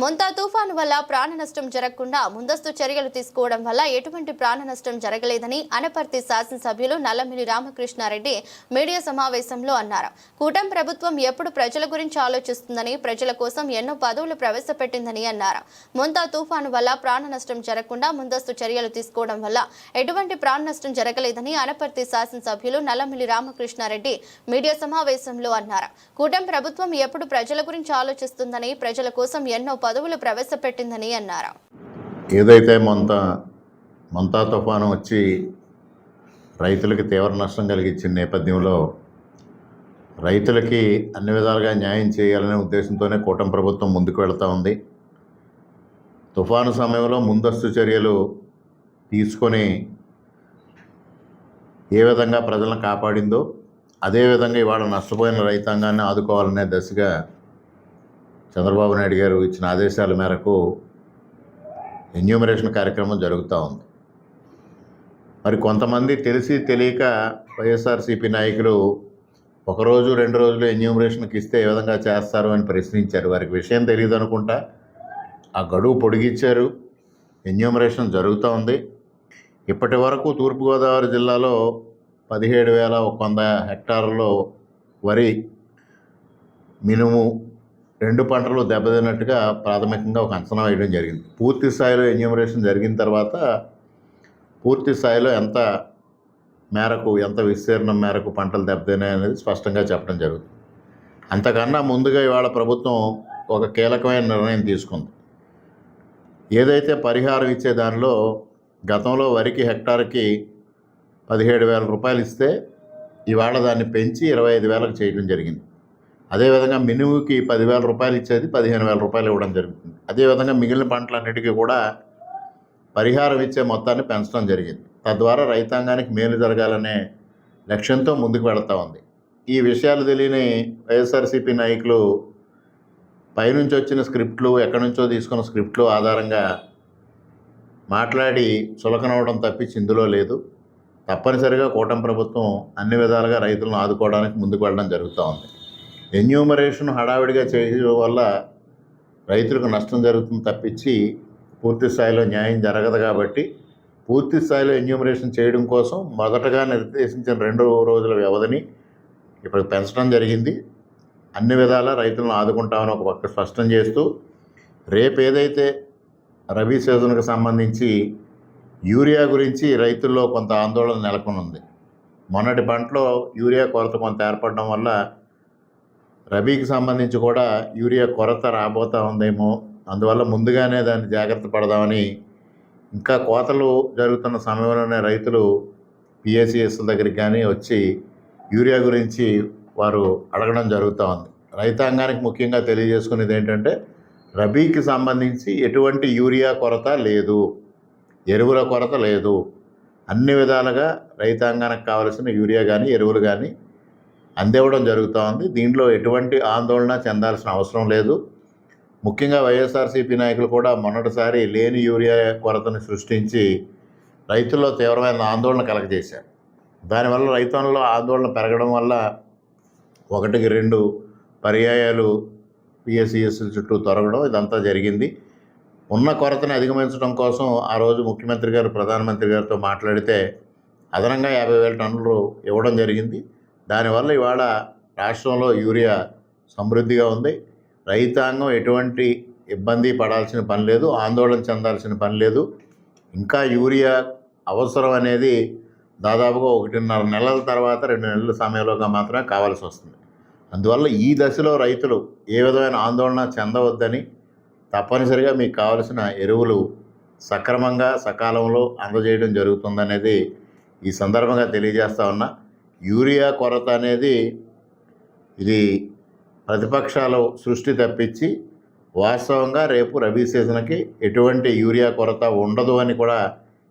మొంతా తుఫాను వల్ల ప్రాణ నష్టం జరగకుండా ముందస్తు చర్యలు తీసుకోవడం వల్ల ఎటువంటి ప్రాణ నష్టం జరగలేదని అనపర్తి శాసనసభ్యులు నల్లమిల్లి రామకృష్ణారెడ్డి మీడియా సమావేశంలో అన్నారు. కూటమి ప్రభుత్వం ఎప్పుడు ప్రజల గురించి ఆలోచిస్తుందని ప్రజల కోసం ఎన్నో పదవులు ప్రవేశపెట్టిందని అన్నారు. మొంతా తుఫాను వల్ల ప్రాణ నష్టం జరగకుండా ముందస్తు చర్యలు తీసుకోవడం వల్ల ఎటువంటి ప్రాణ నష్టం జరగలేదని అనపర్తి శాసనసభ్యులు నల్లమిలి రామకృష్ణారెడ్డి మీడియా సమావేశంలో అన్నారు. కూటమి ప్రభుత్వం ఎప్పుడు ప్రజల గురించి ఆలోచిస్తుందని ప్రజల కోసం ఎన్నో పదవులు ప్రవేశపెట్టిందని అన్నారు? ఏదైతే మొంత మంతా తుఫాను వచ్చి రైతులకి తీవ్ర నష్టం కలిగించిన నేపథ్యంలో రైతులకి అన్ని విధాలుగా న్యాయం చేయాలనే ఉద్దేశంతోనే కూటమి ప్రభుత్వం ముందుకు వెళ్తూ ఉంది. తుఫాను సమయంలో ముందస్తు చర్యలు తీసుకొని ఏ విధంగా ప్రజలను కాపాడిందో అదేవిధంగా ఇవాళ నష్టపోయిన రైతాంగాన్ని ఆదుకోవాలనే దశగా చంద్రబాబు నాయుడు గారు ఇచ్చిన ఆదేశాల మేరకు ఎన్యూమరేషన్ కార్యక్రమం జరుగుతూ ఉంది. మరి కొంతమంది తెలిసి తెలియక వైఎస్ఆర్సీపీ నాయకులు ఒకరోజు రెండు రోజులు ఎన్యూమరేషన్కి ఇస్తే ఏ విధంగా చేస్తారు అని ప్రశ్నించారు. వారికి విషయం తెలియదు అనుకుంటా. ఆ గడువు పొడిగించారు. ఎన్యూమరేషన్ జరుగుతూ ఉంది. ఇప్పటి వరకు తూర్పుగోదావరి జిల్లాలో పదిహేడు వేల ఒక వంద హెక్టార్లలో వరి మినుము రెండు పంటలు దెబ్బతిన్నట్టుగా ప్రాథమికంగా ఒక అంచనా వేయడం జరిగింది. పూర్తి స్థాయిలో ఎన్యూమరేషన్ జరిగిన తర్వాత పూర్తి స్థాయిలో ఎంత మేరకు ఎంత విస్తీర్ణం మేరకు పంటలు దెబ్బతిన్నాయి అనేది స్పష్టంగా చెప్పడం జరుగుతుంది. అంతకన్నా ముందుగా ఇవాళ ప్రభుత్వం ఒక కీలకమైన నిర్ణయం తీసుకుంది. ఏదైతే పరిహారం ఇచ్చే దానిలో గతంలో వరికి హెక్టార్కి పదిహేడు వేల రూపాయలు ఇస్తే ఇవాళ దాన్ని పెంచి ఇరవై ఐదు వేలకు చేయడం జరిగింది. అదేవిధంగా మినుముకి పదివేల రూపాయలు ఇచ్చేది పదిహేను వేల రూపాయలు ఇవ్వడం జరుగుతుంది. అదేవిధంగా మిగిలిన పంటలన్నిటికీ కూడా పరిహారం ఇచ్చే మొత్తాన్ని పెంచడం జరిగింది. తద్వారా రైతాంగానికి మేలు జరగాలనే లక్ష్యంతో ముందుకు పెడతా ఉంది. ఈ విషయాలు తెలియని వైఎస్ఆర్సీపీ నాయకులు పైనుంచి వచ్చిన స్క్రిప్ట్లు ఎక్కడి నుంచో తీసుకున్న స్క్రిప్ట్లు ఆధారంగా మాట్లాడి చులకనవడం తప్పించి ఇందులో లేదు. తప్పనిసరిగా కూటమి ప్రభుత్వం అన్ని విధాలుగా రైతులను ఆదుకోవడానికి ముందుకు వెళ్ళడం జరుగుతూ ఉంది. ఎన్యూమరేషన్ హడావిడిగా చేయడం వల్ల రైతులకు నష్టం జరుగుతుంది తప్పించి పూర్తి స్థాయిలో న్యాయం జరగదు కాబట్టి పూర్తి స్థాయిలో ఎన్యూమరేషన్ చేయడం కోసం మొదటగా నిర్దేశించిన రెండు రోజుల వ్యవధిని ఇప్పుడు పెంచడం జరిగింది. అన్ని విధాల రైతులను ఆదుకుంటామని ఒక పక్క స్పష్టం చేస్తూ రేపు ఏదైతే రబీ సీజన్కు సంబంధించి యూరియా గురించి రైతుల్లో కొంత ఆందోళన నెలకొని ఉంది మొన్నటి పంటలో యూరియా కొరత కొంత ఏర్పడడం వల్ల రబీకి సంబంధించి కూడా యూరియా కొరత రాబోతూ ఉందేమో. అందువల్ల ముందుగానే దాన్ని జాగ్రత్త పడదామని ఇంకా కోతలు జరుగుతున్న సమయంలోనే రైతులు పిఎస్సిఎస్ల దగ్గరికి కానీ వచ్చి యూరియా గురించి వారు అడగడం జరుగుతూ ఉంది. రైతాంగానికి ముఖ్యంగా తెలియజేసుకునేది ఏంటంటే రబీకి సంబంధించి ఎటువంటి యూరియా కొరత లేదు. ఎరువుల కొరత లేదు. అన్ని విధాలుగా రైతాంగానికి కావలసిన యూరియా కానీ ఎరువులు కానీ అందివ్వడం జరుగుతూ ఉంది దీంట్లో ఎటువంటి ఆందోళన చెందాల్సిన అవసరం లేదు. ముఖ్యంగా వైఎస్ఆర్సీపీ నాయకులు కూడా మొన్నటిసారి లేని యూరియా కొరతను సృష్టించి రైతుల్లో తీవ్రమైన ఆందోళన కలగజేశారు. దానివల్ల రైతుల్లో ఆందోళన పెరగడం వల్ల ఒకటికి రెండు పర్యాయాలు పిఎస్సిఎస్ చుట్టూ తొరగడం ఇదంతా జరిగింది. ఉన్న కొరతను అధిగమించడం కోసం ఆ రోజు ముఖ్యమంత్రి గారు ప్రధానమంత్రి గారితో మాట్లాడితే అదనంగా యాభై వేల టన్నులు ఇవ్వడం జరిగింది. దానివల్ల ఇవాళ రాష్ట్రంలో యూరియా సమృద్ధిగా ఉంది. రైతాంగం ఎటువంటి ఇబ్బంది పడాల్సిన పని లేదు ఆందోళన చెందాల్సిన పని లేదు. ఇంకా యూరియా అవసరం అనేది దాదాపుగా ఒకటిన్నర నెలల తర్వాత రెండు నెలల సమయంలోగా మాత్రమే కావాల్సి వస్తుంది. అందువల్ల ఈ దశలో రైతులు ఏ విధమైన ఆందోళన చెందవద్దని తప్పనిసరిగా మీకు కావలసిన ఎరువులు సక్రమంగా సకాలంలో అందజేయడం జరుగుతుందనేది ఈ సందర్భంగా తెలియజేస్తా ఉన్నా. యూరియా కొరత అనేది ఇది ప్రతిపక్షాలు సృష్టి తప్పించి వాస్తవంగా రేపు రబీ సీజన్కి ఎటువంటి యూరియా కొరత ఉండదు అని కూడా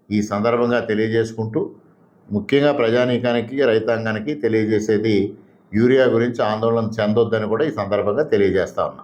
ఈ సందర్భంగా తెలియజేసుకుంటూ ముఖ్యంగా ప్రజానీకానికి రైతాంగానికి తెలియజేసేది యూరియా గురించి ఆందోళన చెందొద్దని కూడా ఈ సందర్భంగా తెలియజేస్తా ఉన్నా.